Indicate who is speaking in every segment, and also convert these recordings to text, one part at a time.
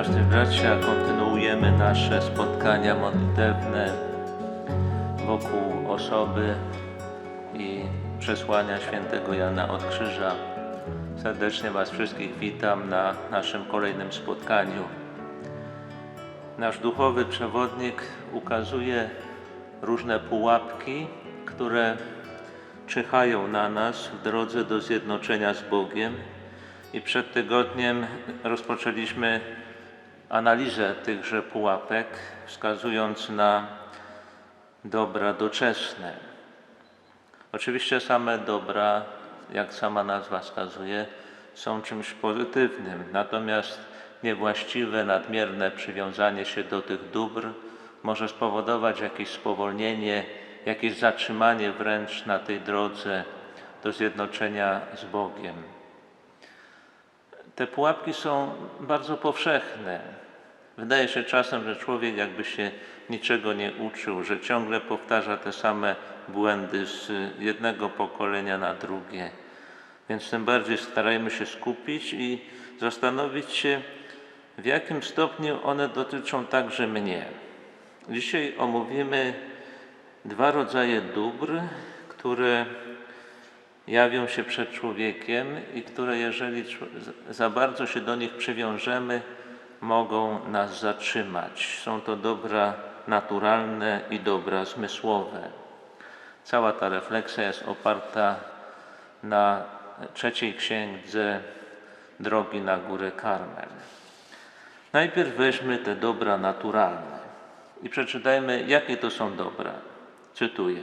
Speaker 1: Siostry, bracia, kontynuujemy nasze spotkania modlitewne wokół osoby i przesłania świętego Jana od Krzyża. Serdecznie Was wszystkich witam na naszym kolejnym spotkaniu. Nasz duchowy przewodnik ukazuje różne pułapki, które czyhają na nas w drodze do zjednoczenia z Bogiem. I przed tygodniem rozpoczęliśmy analizę tychże pułapek, wskazując na dobra doczesne. Oczywiście same dobra, jak sama nazwa wskazuje, są czymś pozytywnym, natomiast niewłaściwe, nadmierne przywiązanie się do tych dóbr może spowodować jakieś spowolnienie, jakieś zatrzymanie wręcz na tej drodze do zjednoczenia z Bogiem. Te pułapki są bardzo powszechne. Wydaje się czasem, że człowiek jakby się niczego nie uczył, że ciągle powtarza te same błędy z jednego pokolenia na drugie. Więc tym bardziej starajmy się skupić i zastanowić się, w jakim stopniu one dotyczą także mnie. Dzisiaj omówimy dwa rodzaje dóbr, które jawią się przed człowiekiem i które, jeżeli za bardzo się do nich przywiążemy, mogą nas zatrzymać. Są to dobra naturalne i dobra zmysłowe. Cała ta refleksja jest oparta na trzeciej księdze Drogi na górę Karmel. Najpierw weźmy te dobra naturalne i przeczytajmy, jakie to są dobra. Cytuję.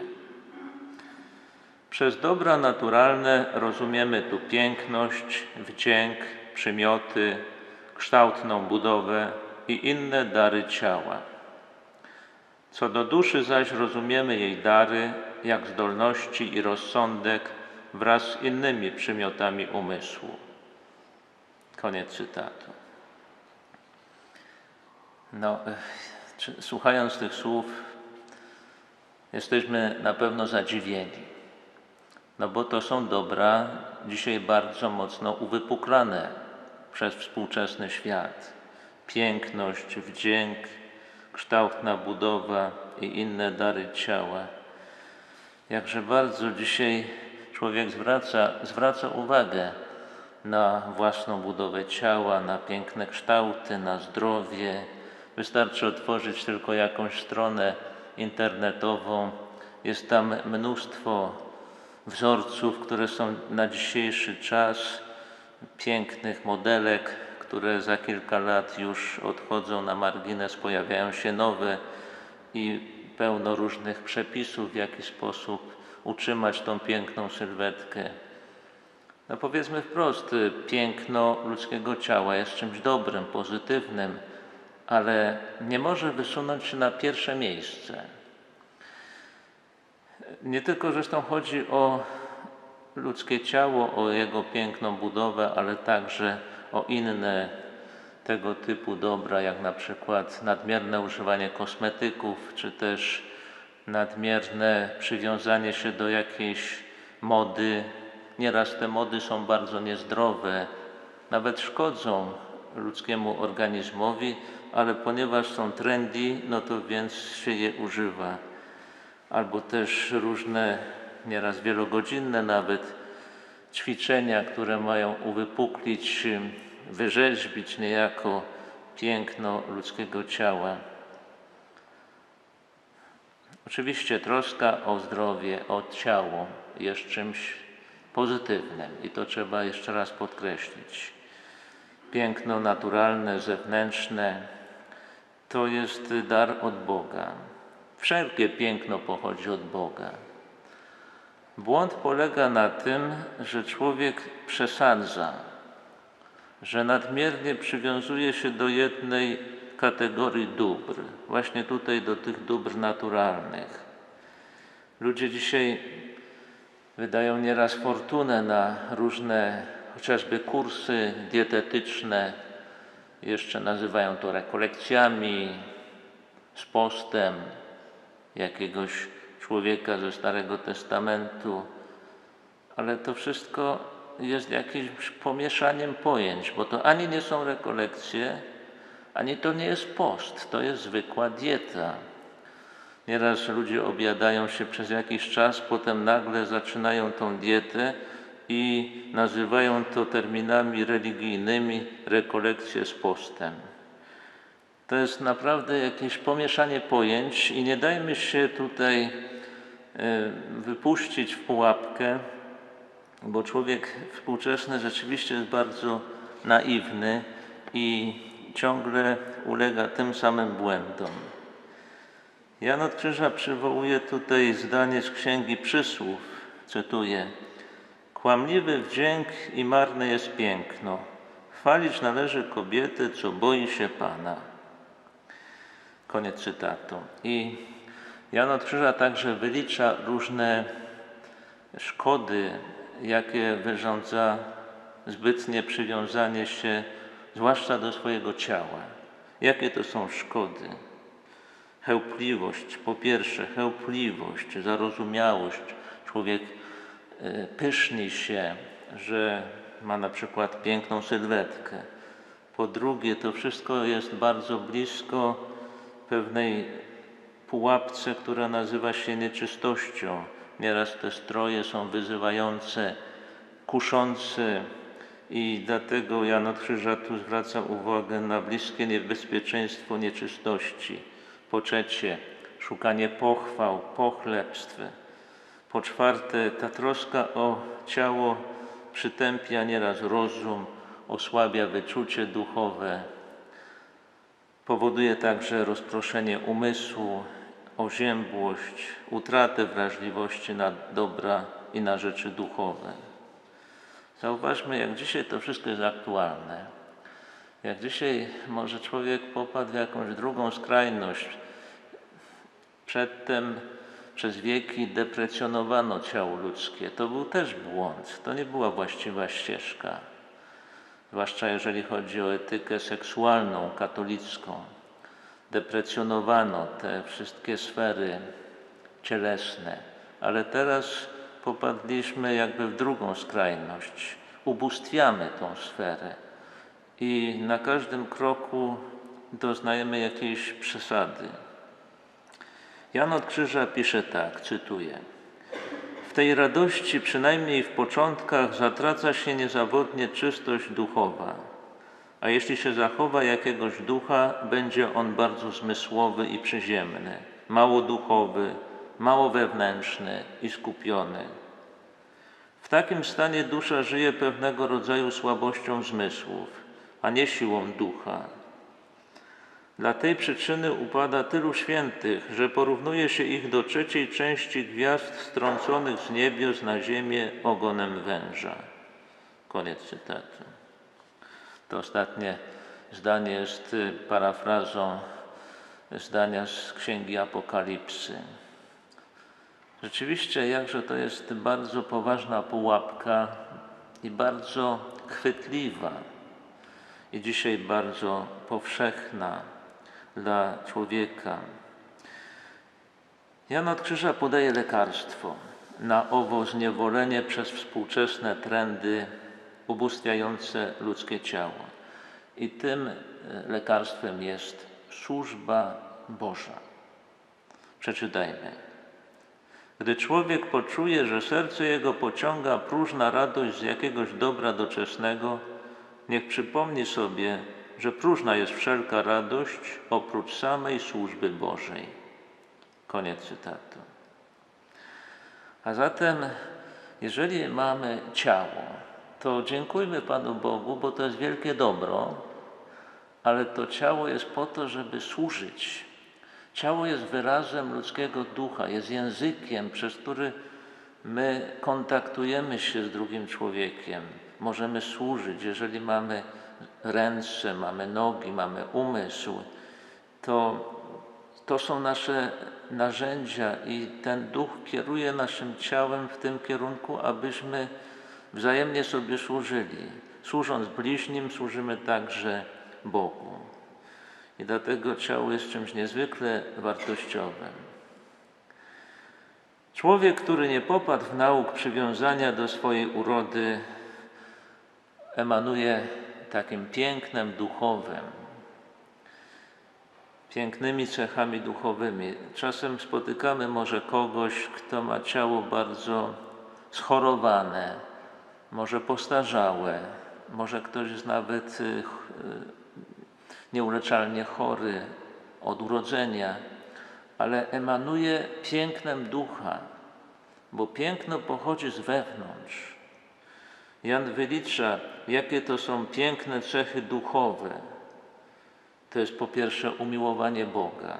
Speaker 1: Przez dobra naturalne rozumiemy tu piękność, wdzięk, przymioty, kształtną budowę i inne dary ciała. Co do duszy zaś rozumiemy jej dary, jak zdolności i rozsądek wraz z innymi przymiotami umysłu. Koniec cytatu. No, słuchając tych słów, jesteśmy na pewno zadziwieni no bo to są dobra dzisiaj bardzo mocno uwypuklane przez współczesny świat. Piękność, wdzięk, kształtna budowa i inne dary ciała. Jakże bardzo dzisiaj człowiek zwraca, zwraca uwagę na własną budowę ciała, na piękne kształty, na zdrowie. Wystarczy otworzyć tylko jakąś stronę internetową. Jest tam mnóstwo wzorców, które są na dzisiejszy czas, pięknych modelek, które za kilka lat już odchodzą na margines, pojawiają się nowe i pełno różnych przepisów, w jaki sposób utrzymać tą piękną sylwetkę. No powiedzmy wprost, piękno ludzkiego ciała jest czymś dobrym, pozytywnym, ale nie może wysunąć się na pierwsze miejsce. Nie tylko zresztą chodzi o ludzkie ciało, o jego piękną budowę, ale także o inne tego typu dobra, jak na przykład nadmierne używanie kosmetyków, czy też nadmierne przywiązanie się do jakiejś mody. Nieraz te mody są bardzo niezdrowe, nawet szkodzą ludzkiemu organizmowi, ale ponieważ są trendy, no to więc się je używa albo też różne, nieraz wielogodzinne nawet ćwiczenia, które mają uwypuklić, wyrzeźbić niejako piękno ludzkiego ciała. Oczywiście troska o zdrowie, o ciało jest czymś pozytywnym i to trzeba jeszcze raz podkreślić. Piękno naturalne, zewnętrzne to jest dar od Boga. Wszelkie piękno pochodzi od Boga. Błąd polega na tym, że człowiek przesadza, że nadmiernie przywiązuje się do jednej kategorii dóbr, właśnie tutaj do tych dóbr naturalnych. Ludzie dzisiaj wydają nieraz fortunę na różne chociażby kursy dietetyczne, jeszcze nazywają to rekolekcjami, z postem, jakiegoś człowieka ze Starego Testamentu, ale to wszystko jest jakimś pomieszaniem pojęć, bo to ani nie są rekolekcje, Ani to nie jest post, to jest zwykła dieta. Nieraz ludzie objadają się przez jakiś czas, potem nagle zaczynają tą dietę i nazywają to terminami religijnymi rekolekcje z postem. To jest naprawdę jakieś pomieszanie pojęć i nie dajmy się tutaj wypuścić w pułapkę, bo człowiek współczesny rzeczywiście jest bardzo naiwny i ciągle ulega tym samym błędom. Jan od Krzyża przywołuje tutaj zdanie z Księgi Przysłów, cytuję: Kłamliwy wdzięk i marne jest piękno. Chwalić należy kobietę, co boi się Pana. Koniec cytatu. I Jan od Krzyża także wylicza różne szkody, jakie wyrządza zbytnie przywiązanie się, zwłaszcza do swojego ciała. Jakie to są szkody? Chełpliwość, po pierwsze, chełpliwość, zarozumiałość. Człowiek y, pyszni się, że ma na przykład piękną sylwetkę. Po drugie, to wszystko jest bardzo blisko pewnej pułapce, która nazywa się nieczystością. Nieraz te stroje są wyzywające, kuszące i dlatego Jan od Krzyża tu zwraca uwagę na bliskie niebezpieczeństwo nieczystości. Po trzecie, szukanie pochwał, pochlebstw. Po czwarte, ta troska o ciało przytępia nieraz rozum, osłabia wyczucie duchowe. Powoduje także rozproszenie umysłu, oziębłość, utratę wrażliwości na dobra i na rzeczy duchowe. Zauważmy, jak dzisiaj to wszystko jest aktualne. Jak dzisiaj może człowiek popadł w jakąś drugą skrajność. Przedtem przez wieki deprecjonowano ciało ludzkie. To był też błąd, to nie była właściwa ścieżka. Zwłaszcza jeżeli chodzi o etykę seksualną, katolicką. Deprecjonowano te wszystkie sfery cielesne, ale teraz popadliśmy jakby w drugą skrajność. Ubóstwiamy tą sferę i na każdym kroku doznajemy jakiejś przesady. Jan od Krzyża pisze tak, cytuję. W tej radości, przynajmniej w początkach, zatraca się niezawodnie czystość duchowa, a jeśli się zachowa jakiegoś ducha, będzie on bardzo zmysłowy i przyziemny, mało duchowy, mało wewnętrzny i skupiony. W takim stanie dusza żyje pewnego rodzaju słabością zmysłów, a nie siłą ducha. Dla tej przyczyny upada tylu świętych, że porównuje się ich do trzeciej części gwiazd strąconych z niebios na ziemię ogonem węża. Koniec cytatu. To ostatnie zdanie jest parafrazą zdania z Księgi Apokalipsy. Rzeczywiście, jakże to jest bardzo poważna pułapka i bardzo chwytliwa, i dzisiaj bardzo powszechna dla człowieka. Jan od Krzyża podaje lekarstwo na owo zniewolenie przez współczesne trendy ubóstwiające ludzkie ciało. I tym e, lekarstwem jest służba Boża. Przeczytajmy. Gdy człowiek poczuje, że serce jego pociąga próżna radość z jakiegoś dobra doczesnego, niech przypomni sobie, że próżna jest wszelka radość oprócz samej służby Bożej. Koniec cytatu. A zatem, jeżeli mamy ciało, to dziękujmy Panu Bogu, bo to jest wielkie dobro, ale to ciało jest po to, żeby służyć. Ciało jest wyrazem ludzkiego ducha, jest językiem, przez który my kontaktujemy się z drugim człowiekiem. Możemy służyć, jeżeli mamy ręce, mamy nogi, mamy umysł, to, to są nasze narzędzia i ten duch kieruje naszym ciałem w tym kierunku, abyśmy wzajemnie sobie służyli. Służąc bliźnim, służymy także Bogu. I dlatego ciało jest czymś niezwykle wartościowym. Człowiek, który nie popadł w nauk przywiązania do swojej urody, emanuje takim pięknem duchowym. pięknymi cechami duchowymi. Czasem spotykamy może kogoś, kto ma ciało bardzo schorowane, może postarzałe, może ktoś jest nawet y, nieuleczalnie chory od urodzenia, ale emanuje pięknem ducha, bo piękno pochodzi z wewnątrz. Jan wylicza, jakie to są piękne cechy duchowe. To jest po pierwsze umiłowanie Boga,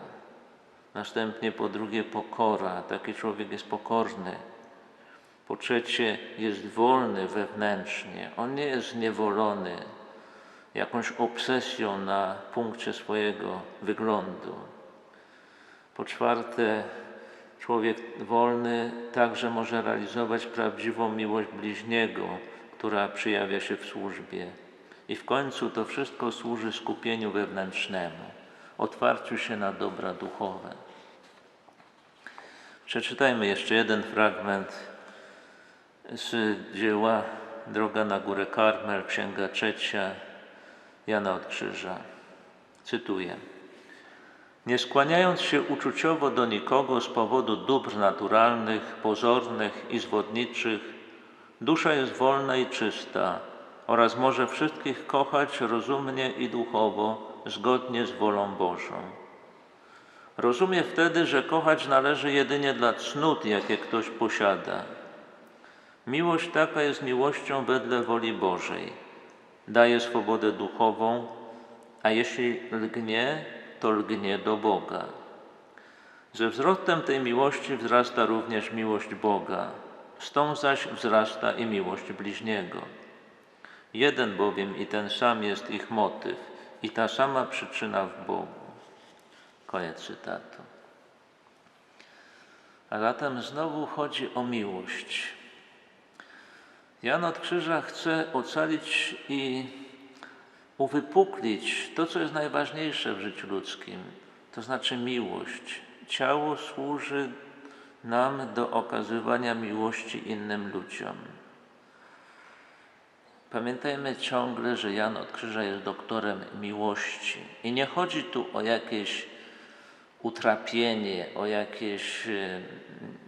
Speaker 1: następnie po drugie pokora, taki człowiek jest pokorny. Po trzecie jest wolny wewnętrznie, on nie jest zniewolony jakąś obsesją na punkcie swojego wyglądu. Po czwarte, człowiek wolny także może realizować prawdziwą miłość bliźniego, która przyjawia się w służbie. I w końcu to wszystko służy skupieniu wewnętrznemu, otwarciu się na dobra duchowe. Przeczytajmy jeszcze jeden fragment z dzieła Droga na górę Karmel, księga trzecia Jana od Krzyża. Cytuję. Nie skłaniając się uczuciowo do nikogo z powodu dóbr naturalnych, pozornych i zwodniczych, dusza jest wolna i czysta oraz może wszystkich kochać rozumnie i duchowo, zgodnie z wolą Bożą. Rozumie wtedy, że kochać należy jedynie dla cnót, jakie ktoś posiada. Miłość taka jest miłością wedle woli Bożej. Daje swobodę duchową, a jeśli lgnie, to lgnie do Boga. Ze wzrostem tej miłości wzrasta również miłość Boga, z tą zaś wzrasta i miłość bliźniego. Jeden bowiem i ten sam jest ich motyw i ta sama przyczyna w Bogu. Koniec cytatu. A zatem znowu chodzi o miłość. Jan od Krzyża chce ocalić i uwypuklić to, co jest najważniejsze w życiu ludzkim, to znaczy miłość. Ciało służy nam do okazywania miłości innym ludziom. Pamiętajmy ciągle, że Jan od Krzyża jest doktorem miłości. I nie chodzi tu o jakieś utrapienie, o jakieś e,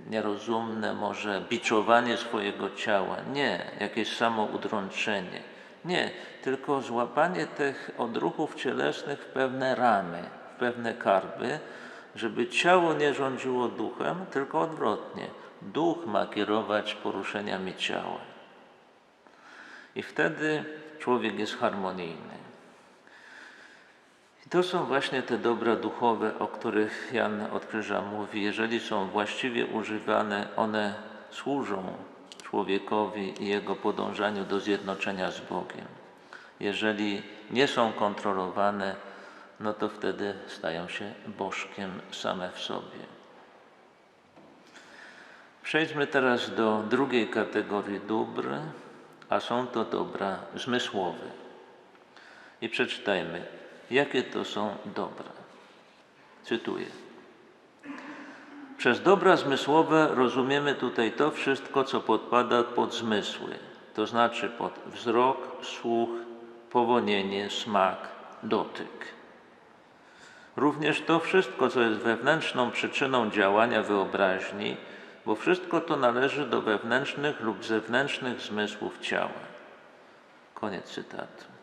Speaker 1: nierozumne może biczowanie swojego ciała. Nie, jakieś samoudrączenie. Nie, tylko złapanie tych odruchów cielesnych w pewne ramy, w pewne karby, żeby ciało nie rządziło duchem, tylko odwrotnie. Duch ma kierować poruszeniami ciała. I wtedy człowiek jest harmonijny. To są właśnie te dobra duchowe, o których Jan od Krzyża mówi. Jeżeli są właściwie używane, one służą człowiekowi i jego podążaniu do zjednoczenia z Bogiem. Jeżeli nie są kontrolowane, no to wtedy stają się bożkiem same w sobie. Przejdźmy teraz do drugiej kategorii dóbr, a są to dobra zmysłowe. I przeczytajmy, jakie to są dobra. Cytuję. Przez dobra zmysłowe rozumiemy tutaj to wszystko, co podpada pod zmysły, to znaczy pod wzrok, słuch, powonienie, smak, dotyk. Również to wszystko, co jest wewnętrzną przyczyną działania wyobraźni, bo wszystko to należy do wewnętrznych lub zewnętrznych zmysłów ciała. Koniec cytatu.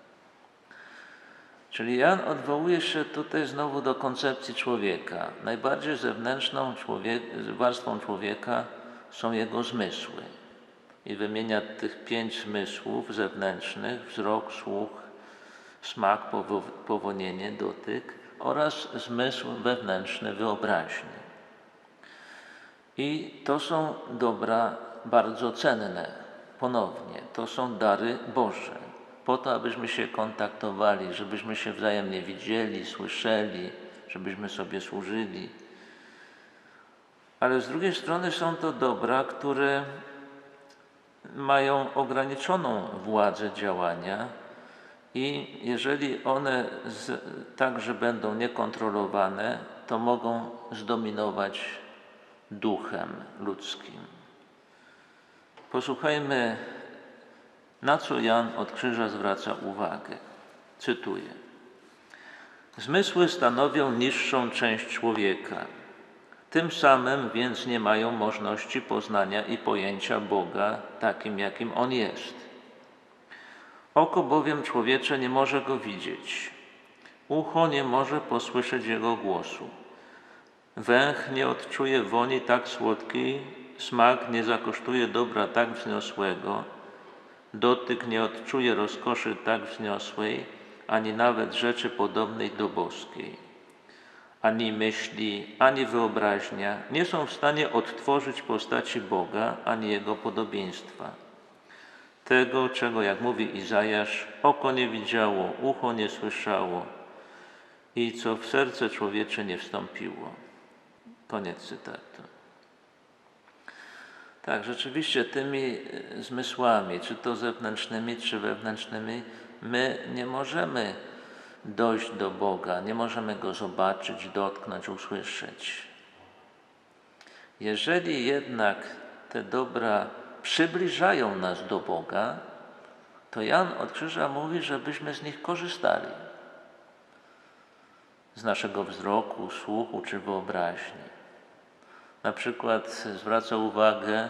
Speaker 1: Czyli Jan odwołuje się tutaj znowu do koncepcji człowieka. Najbardziej zewnętrzną człowiek, warstwą człowieka są jego zmysły. I wymienia tych pięć zmysłów zewnętrznych: wzrok, słuch, smak, powo- powonienie, dotyk oraz zmysł wewnętrzny wyobraźni. I to są dobra bardzo cenne. Ponownie, to są dary Boże, po to, abyśmy się kontaktowali, żebyśmy się wzajemnie widzieli, słyszeli, żebyśmy sobie służyli. Ale z drugiej strony są to dobra, które mają ograniczoną władzę działania i jeżeli one z, także będą niekontrolowane, to mogą zdominować duchem ludzkim. Posłuchajmy, na co Jan od Krzyża zwraca uwagę. Cytuję. Zmysły stanowią niższą część człowieka. Tym samym więc nie mają możliwości poznania i pojęcia Boga takim, jakim On jest. Oko bowiem człowiecze nie może Go widzieć. Ucho nie może posłyszeć Jego głosu. Węch nie odczuje woni tak słodkiej, smak nie zakosztuje dobra tak wzniosłego, dotyk nie odczuje rozkoszy tak wzniosłej, ani nawet rzeczy podobnej do boskiej. Ani myśli, ani wyobraźnia nie są w stanie odtworzyć postaci Boga, ani Jego podobieństwa. Tego, czego, jak mówi Izajasz, oko nie widziało, ucho nie słyszało i co w serce człowiecze nie wstąpiło. Koniec cytatu. Tak, rzeczywiście tymi e, zmysłami, czy to zewnętrznymi, czy wewnętrznymi, my nie możemy dojść do Boga, nie możemy Go zobaczyć, dotknąć, usłyszeć. Jeżeli jednak te dobra przybliżają nas do Boga, to Jan od Krzyża mówi, żebyśmy z nich korzystali. Z naszego wzroku, słuchu czy wyobraźni. Na przykład zwraca uwagę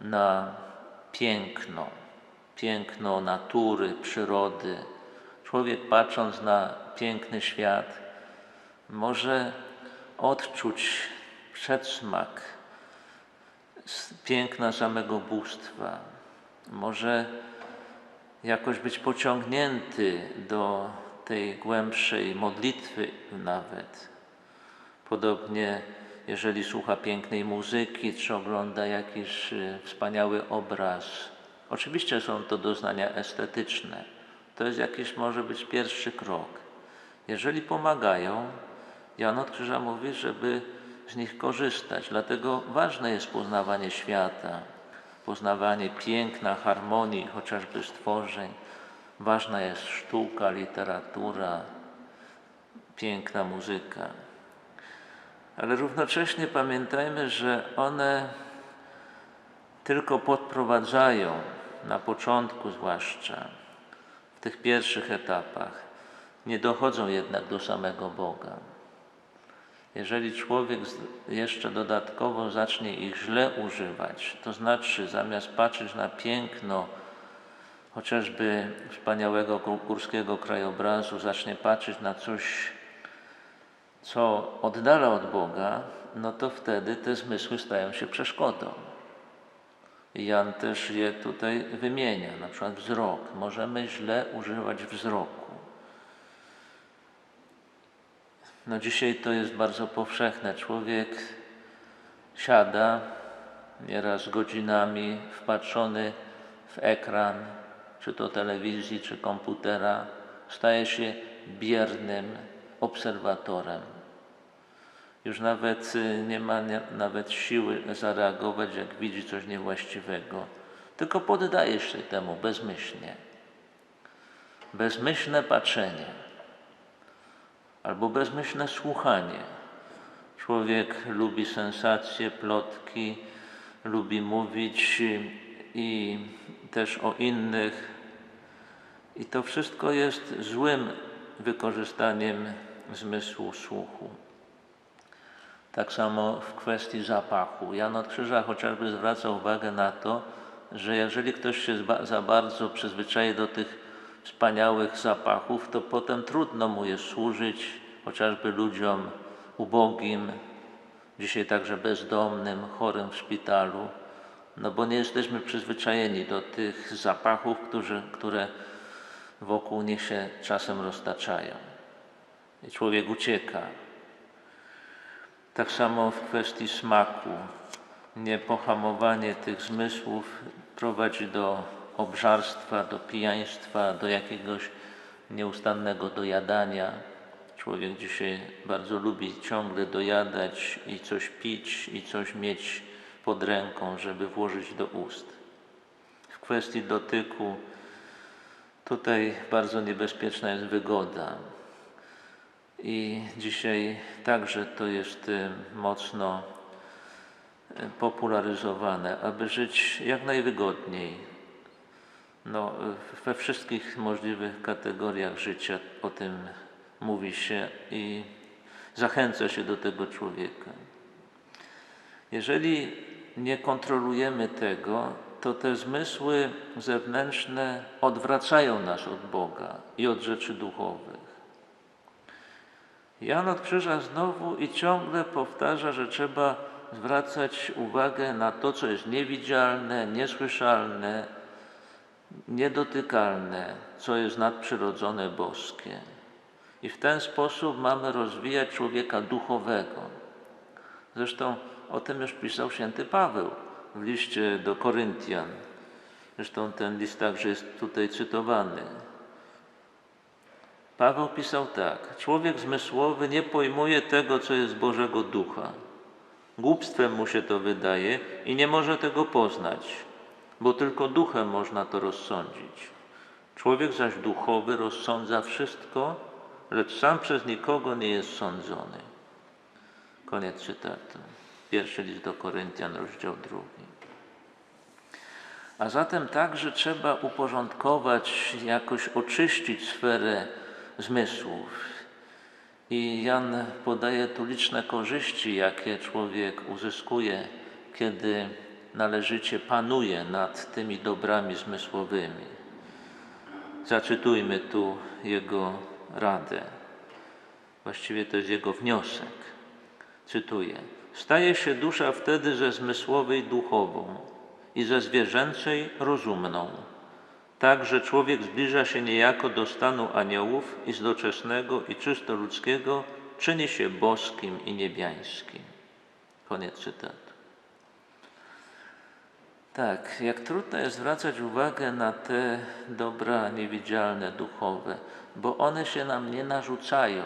Speaker 1: na piękno, piękno natury, przyrody. Człowiek patrząc na piękny świat może odczuć przedsmak piękna samego bóstwa. Może jakoś być pociągnięty do tej głębszej modlitwy nawet. Podobnie, jeżeli słucha pięknej muzyki, czy ogląda jakiś y, wspaniały obraz. Oczywiście są to doznania estetyczne. To jest jakiś, może być pierwszy krok. Jeżeli pomagają, Jan od Krzyża mówi, żeby z nich korzystać. Dlatego ważne jest poznawanie świata, poznawanie piękna, harmonii, chociażby stworzeń. Ważna jest sztuka, literatura, piękna muzyka. Ale równocześnie pamiętajmy, że one tylko podprowadzają, na początku zwłaszcza, w tych pierwszych etapach, nie dochodzą jednak do samego Boga. Jeżeli człowiek jeszcze dodatkowo zacznie ich źle używać, to znaczy zamiast patrzeć na piękno chociażby wspaniałego gó- górskiego krajobrazu, zacznie patrzeć na coś, co oddala od Boga, no to wtedy te zmysły stają się przeszkodą. Jan też je tutaj wymienia, na przykład wzrok. Możemy źle używać wzroku. No dzisiaj to jest bardzo powszechne. Człowiek siada nieraz godzinami wpatrzony w ekran, czy to telewizji, czy komputera, staje się biernym obserwatorem. Już nawet y, nie ma nawet siły zareagować, jak widzi coś niewłaściwego, tylko poddaje się temu bezmyślnie. Bezmyślne patrzenie albo bezmyślne słuchanie. Człowiek lubi sensacje, plotki, lubi mówić i też o innych. I to wszystko jest złym wykorzystaniem zmysłu słuchu. Tak samo w kwestii zapachu. Jan od Krzyża chociażby zwraca uwagę na to, że jeżeli ktoś się za bardzo przyzwyczai do tych wspaniałych zapachów, to potem trudno mu jest służyć chociażby ludziom ubogim, dzisiaj także bezdomnym, chorym w szpitalu, no bo nie jesteśmy przyzwyczajeni do tych zapachów, którzy, które wokół nich się czasem roztaczają. I człowiek ucieka. Tak samo w kwestii smaku. Niepohamowanie tych zmysłów prowadzi do obżarstwa, do pijaństwa, do jakiegoś nieustannego dojadania. Człowiek dzisiaj bardzo lubi ciągle dojadać i coś pić, i coś mieć pod ręką, żeby włożyć do ust. W kwestii dotyku, tutaj bardzo niebezpieczna jest wygoda. I dzisiaj także to jest y, mocno y, popularyzowane, aby żyć jak najwygodniej. No, we wszystkich możliwych kategoriach życia o tym mówi się i zachęca się do tego człowieka. Jeżeli nie kontrolujemy tego, to te zmysły zewnętrzne odwracają nas od Boga i od rzeczy duchowych. Jan od Krzyża znowu i ciągle powtarza, że trzeba zwracać uwagę na to, co jest niewidzialne, niesłyszalne, niedotykalne, co jest nadprzyrodzone, boskie. I w ten sposób mamy rozwijać człowieka duchowego. Zresztą o tym już pisał święty Paweł w liście do Koryntian. Zresztą ten list także jest tutaj cytowany. Paweł pisał tak: Człowiek zmysłowy nie pojmuje tego, co jest Bożego Ducha. Głupstwem mu się to wydaje i nie może tego poznać, bo tylko duchem można to rozsądzić. Człowiek zaś duchowy rozsądza wszystko, lecz sam przez nikogo nie jest sądzony. Koniec cytatu. Pierwszy list do Koryntian, rozdział drugi. A zatem także trzeba uporządkować, jakoś oczyścić sferę zmysłów. I Jan podaje tu liczne korzyści, jakie człowiek uzyskuje, kiedy należycie panuje nad tymi dobrami zmysłowymi. Zacytujmy tu jego radę. Właściwie to jest jego wniosek. Cytuję: Staje się dusza wtedy ze zmysłowej duchową i ze zwierzęcej rozumną, tak że człowiek zbliża się niejako do stanu aniołów i z doczesnego i czysto ludzkiego czyni się boskim i niebiańskim. Koniec cytatu. Tak, jak trudno jest zwracać uwagę na te dobra niewidzialne, duchowe, bo one się nam nie narzucają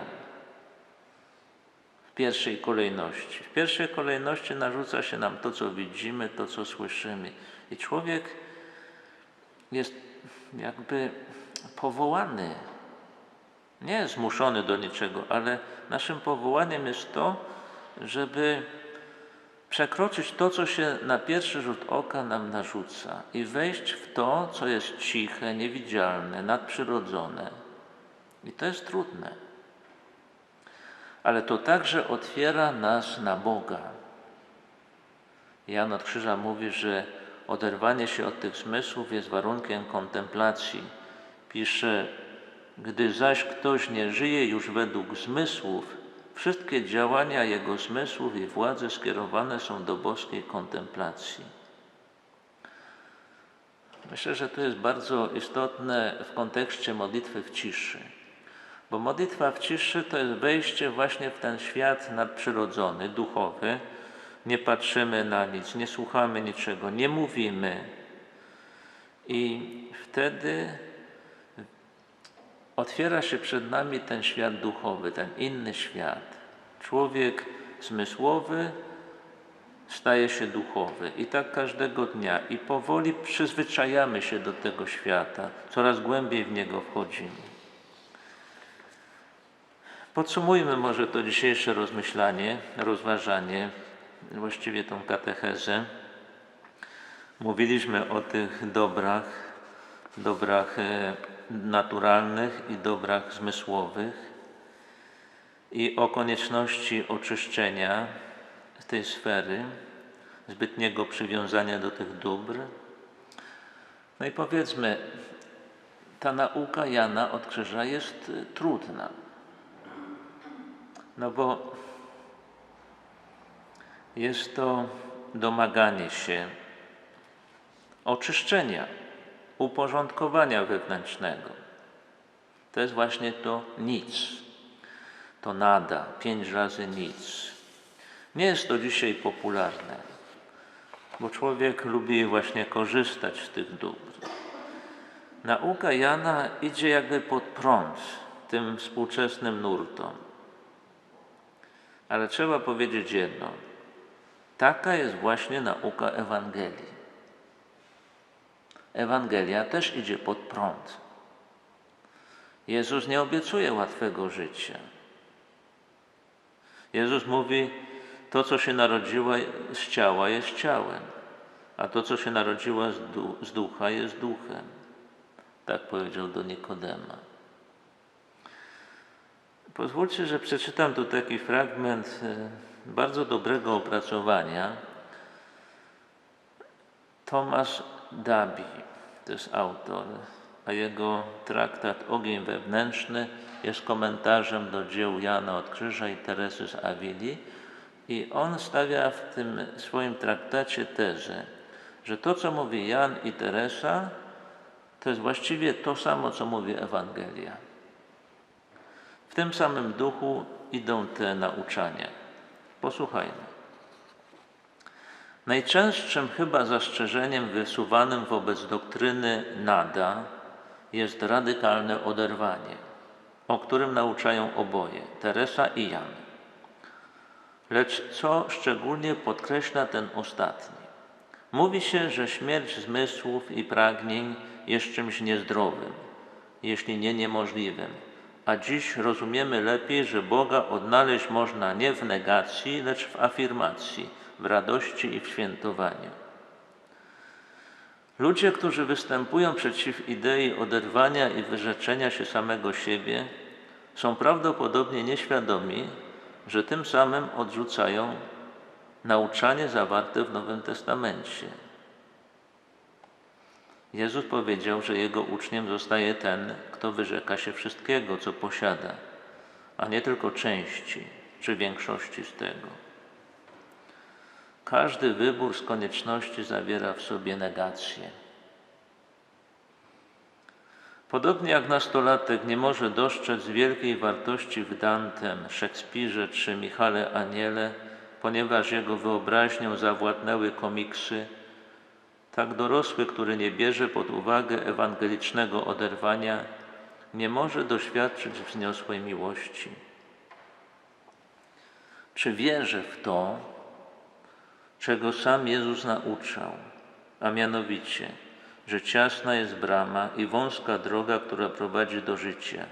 Speaker 1: w pierwszej kolejności. W pierwszej kolejności narzuca się nam to, co widzimy, to, co słyszymy. I człowiek jest jakby powołany, nie zmuszony do niczego, ale naszym powołaniem jest to, żeby przekroczyć to, co się na pierwszy rzut oka nam narzuca i wejść w to, co jest ciche, niewidzialne, nadprzyrodzone. I to jest trudne. Ale to także otwiera nas na Boga. Jan od Krzyża mówi, że oderwanie się od tych zmysłów jest warunkiem kontemplacji. Pisze, gdy zaś ktoś nie żyje już według zmysłów, wszystkie działania jego zmysłów i władze skierowane są do boskiej kontemplacji. Myślę, że to jest bardzo istotne w kontekście modlitwy w ciszy. Bo modlitwa w ciszy to jest wejście właśnie w ten świat nadprzyrodzony, duchowy. Nie patrzymy na nic, nie słuchamy niczego, nie mówimy. I wtedy otwiera się przed nami ten świat duchowy, ten inny świat. Człowiek zmysłowy staje się duchowy i tak każdego dnia. I powoli przyzwyczajamy się do tego świata, coraz głębiej w niego wchodzimy. Podsumujmy może to dzisiejsze rozmyślanie, rozważanie, właściwie tą katechezę. Mówiliśmy o tych dobrach, dobrach e, naturalnych i dobrach zmysłowych i o konieczności oczyszczenia tej sfery, zbytniego przywiązania do tych dóbr. No i powiedzmy, ta nauka Jana od Krzyża jest e, trudna. No bo jest to domaganie się oczyszczenia, uporządkowania wewnętrznego. To jest właśnie to nic, to nada, pięć razy nic. Nie jest to dzisiaj popularne, bo człowiek lubi właśnie korzystać z tych dóbr. Nauka Jana idzie jakby pod prąd tym współczesnym nurtom. Ale trzeba powiedzieć jedno. Taka jest właśnie nauka Ewangelii. Ewangelia też idzie pod prąd. Jezus nie obiecuje łatwego życia. Jezus mówi, to co się narodziło z ciała jest ciałem, a to co się narodziło z, du z ducha jest duchem. Tak powiedział do Nikodema. Pozwólcie, że przeczytam tu taki fragment e, bardzo dobrego opracowania. Tomasz Dabi to jest autor, a jego traktat Ogień Wewnętrzny jest komentarzem do dzieł Jana od Krzyża i Teresy z Awili. I on stawia w tym swoim traktacie tezę, że to, co mówi Jan i Teresa, to jest właściwie to samo, co mówi Ewangelia. W tym samym duchu idą te nauczania. Posłuchajmy. Najczęstszym chyba zastrzeżeniem wysuwanym wobec doktryny nada jest radykalne oderwanie, o którym nauczają oboje, Teresa i Jan. Lecz co szczególnie podkreśla ten ostatni? Mówi się, że śmierć zmysłów i pragnień jest czymś niezdrowym, jeśli nie niemożliwym, a dziś rozumiemy lepiej, że Boga odnaleźć można nie w negacji, lecz w afirmacji, w radości i w świętowaniu. Ludzie, którzy występują przeciw idei oderwania i wyrzeczenia się samego siebie, są prawdopodobnie nieświadomi, że tym samym odrzucają nauczanie zawarte w Nowym Testamencie. Jezus powiedział, że Jego uczniem zostaje ten, kto wyrzeka się wszystkiego, co posiada, a nie tylko części czy większości z tego. Każdy wybór z konieczności zawiera w sobie negację. Podobnie jak nastolatek nie może dostrzec wielkiej wartości w Dantem, Szekspirze czy Michale Aniele, ponieważ jego wyobraźnią zawładnęły komiksy, tak dorosły, który nie bierze pod uwagę ewangelicznego oderwania, nie może doświadczyć wzniosłej miłości. Czy wierzę w to, czego sam Jezus nauczał, a mianowicie, że ciasna jest brama i wąska droga, która prowadzi do życia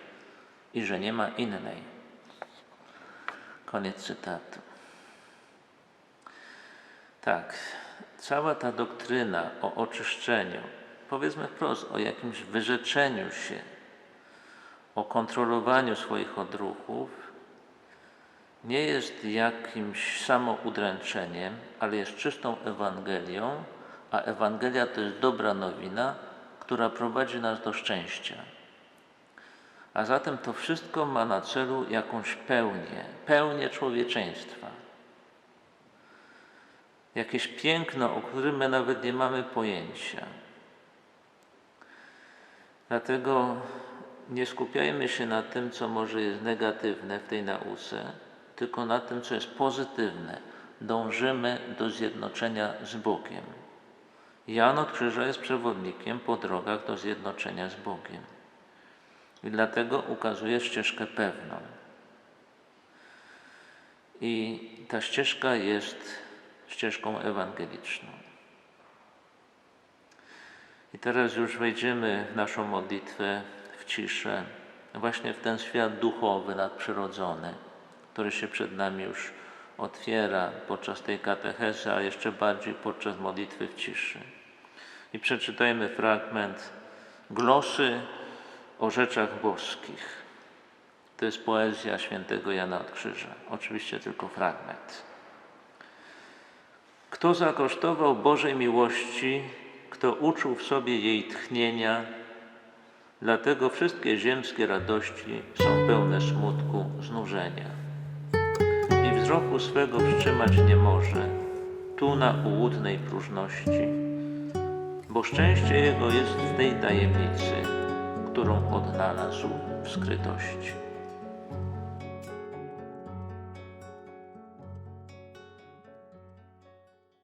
Speaker 1: i że nie ma innej. Koniec cytatu. Tak, cała ta doktryna o oczyszczeniu, powiedzmy wprost, o jakimś wyrzeczeniu się, o kontrolowaniu swoich odruchów, nie jest jakimś samoudręczeniem, ale jest czystą Ewangelią, a Ewangelia to jest dobra nowina, która prowadzi nas do szczęścia. A zatem to wszystko ma na celu jakąś pełnię, pełnię człowieczeństwa. Jakieś piękno, o którym my nawet nie mamy pojęcia. Dlatego nie skupiajmy się na tym, co może jest negatywne w tej nauce, tylko na tym, co jest pozytywne. Dążymy do zjednoczenia z Bogiem. Jan od Krzyża jest przewodnikiem po drogach do zjednoczenia z Bogiem. I dlatego ukazuje ścieżkę pewną. I ta ścieżka jest ścieżką ewangeliczną. I teraz już wejdziemy w naszą modlitwę w ciszę, właśnie w ten świat duchowy, nadprzyrodzony, który się przed nami już otwiera podczas tej katechezy, a jeszcze bardziej podczas modlitwy w ciszy. I przeczytajmy fragment glosy o rzeczach boskich. To jest poezja świętego Jana od Krzyża. Oczywiście tylko fragment. Kto zakosztował Bożej miłości, kto uczuł w sobie jej tchnienia, dlatego wszystkie ziemskie radości są pełne smutku, znużenia. I wzroku swego wstrzymać nie może, tu na ułudnej próżności, bo szczęście jego jest w tej tajemnicy, którą odnalazł w skrytości.